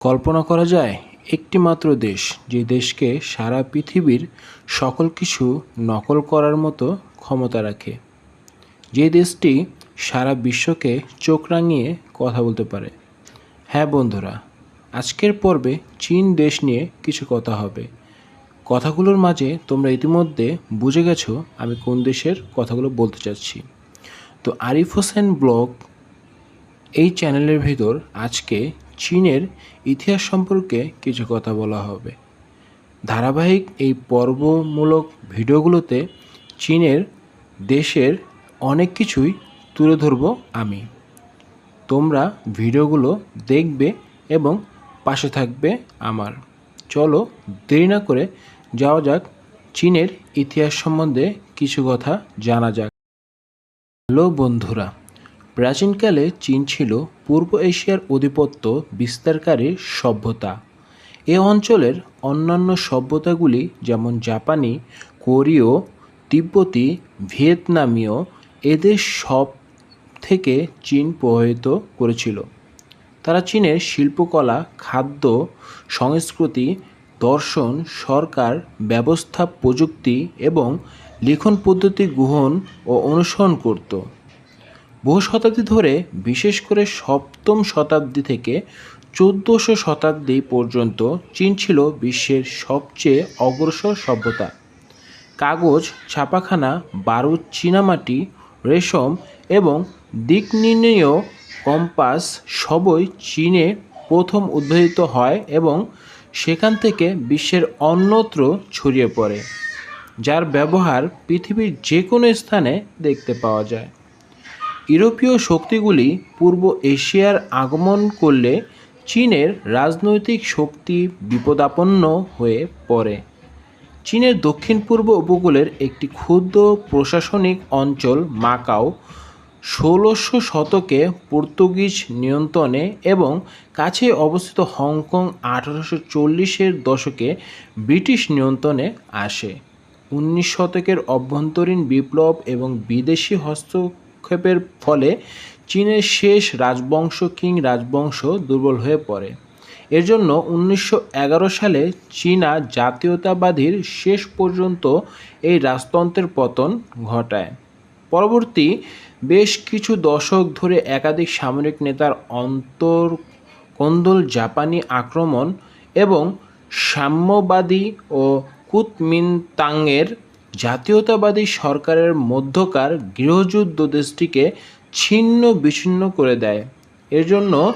কল্পনা করা যায় একটি মাত্র দেশ যে দেশকে সারা পৃথিবীর সকল কিছু নকল করার মতো ক্ষমতা রাখে। যে দেশটি সারা বিশ্বকে চোখ রাঙিয়ে কথা বলতে পারে। হ্যাঁ বন্ধুরা, আজকের পর্বে চীন দেশ নিয়ে কিছু কথা হবে। কথাগুলোর মাঝে তোমরা ইতিমধ্যে বুঝে গেছো আমি কোন দেশের কথাগুলো বলতে চাচ্ছি। তো আরিফ হোসেন ব্লগ এই চ্যানেলের ভিতর আজকে চীনের ইতিহাস সম্পর্কে কিছু কথা বলা হবে। ধারাবাহিক এই পর্বমূলক ভিডিওগুলোতে চীনের দেশের অনেক কিছুই তুলে ধরব আমি। তোমরা ভিডিওগুলো দেখবে এবং পাশে থাকবে আমার। চলো দেরি না করে যাওয়া যাক চীনের ইতিহাস সম্বন্ধে কিছু কথা জানা যাক। হ্যালো বন্ধুরা প্রাচীনকালে চীন ছিল পূর্ব এশিয়ার আধিপত্য বিস্তারকারী সভ্যতা। এ অঞ্চলের অন্যান্য সভ্যতাগুলি যেমন জাপানি, কোরীয়, তিব্বতী, ভিয়েতনামীয়, এদের সব থেকে চীন প্রভাবিত করেছিল। তারা চীনের শিল্পকলা, খাদ্য, সংস্কৃতি, দর্শন, সরকার, ব্যবস্থা, প্রযুক্তি এবং লিখন পদ্ধতি গ্রহণ ও অনুসরণ করত। বহু শতাব্দী ধরে, বিশেষ করে সপ্তম শতাব্দী থেকে চোদ্দোশো শতাব্দী পর্যন্ত চীন ছিল বিশ্বের সবচেয়ে অগ্রসর সভ্যতা। কাগজ, ছাপাখানা, বারুদ, চীনামাটি, রেশম এবং দিক নির্ণয় কম্পাস সবই চীনে প্রথম উদ্ভাবিত হয় এবং সেখান থেকে বিশ্বের অন্যত্র ছড়িয়ে পড়ে, যার ব্যবহার পৃথিবীর যে কোনো স্থানে দেখতে পাওয়া যায়। ইউরোপীয় শক্তিগুলি পূর্ব এশিয়ার আগমন করলে চীনের রাজনৈতিক শক্তি বিপদাপন্ন হয়ে পড়ে। চীনের দক্ষিণ পূর্ব উপকূলের একটি ক্ষুদ্র প্রশাসনিক অঞ্চল মাকাও ষোলোশো শতকে পর্তুগিজ নিয়ন্ত্রণে এবং কাছে অবস্থিত হংকং আঠারোশো চল্লিশের দশকে ব্রিটিশ নিয়ন্ত্রণে আসে। উনিশ শতকের অভ্যন্তরীণ বিপ্লব এবং বিদেশি হস্তক্ষেপের ফলে চীনের শেষ রাজবংশ কিং রাজবংশ দুর্বল হয়ে পড়ে। এর জন্য উনিশশো এগারো সালে চীনা জাতীয়তাবাদীর শেষ পর্যন্ত এই রাজতন্ত্রের পতন ঘটায়। পরবর্তী বেশ কিছু দশক ধরে একাধিক সামরিক নেতার অন্তর্কন্দল জাপানি আক্রমণ এবং সাম্যবাদী ও কুতমিন্তাংয়ের জাতীয়তাবাদী সরকারের মধ্যকার গৃহযুদ্ধ দেশটিকে ছিন্ন বিচ্ছিন্ন করে দেয়। এর জন্য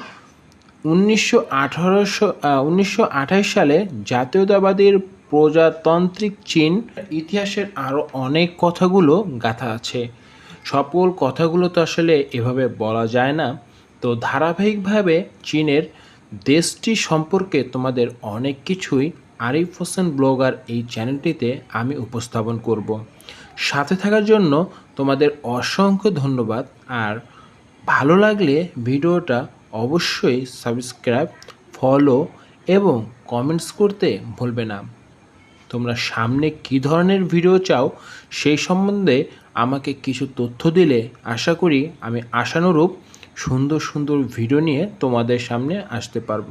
উনিশশো আঠারোশো উনিশশো সালে জাতীয়তাবাদীর প্রজাতান্ত্রিক চীন ইতিহাসের আরও অনেক কথাগুলো গাথা আছে। সকল কথাগুলো তো আসলে এভাবে বলা যায় না। তো ধারাবাহিকভাবে চীনের দেশটি সম্পর্কে তোমাদের অনেক কিছুই আরিফ হোসেন ব্লগার এই চ্যানেলটিতে আমি উপস্থাপন করব। সাথে থাকার জন্য তোমাদের অসংখ্য ধন্যবাদ আর ভালো লাগলে ভিডিওটা অবশ্যই সাবস্ক্রাইব, ফলো এবং কমেন্টস করতে ভুলবে না। তোমরা সামনে কী ধরনের ভিডিও চাও সেই সম্বন্ধে আমাকে কিছু তথ্য দিলে আশা করি আমি আশানুরূপ সুন্দর সুন্দর ভিডিও নিয়ে তোমাদের সামনে আসতে পারব।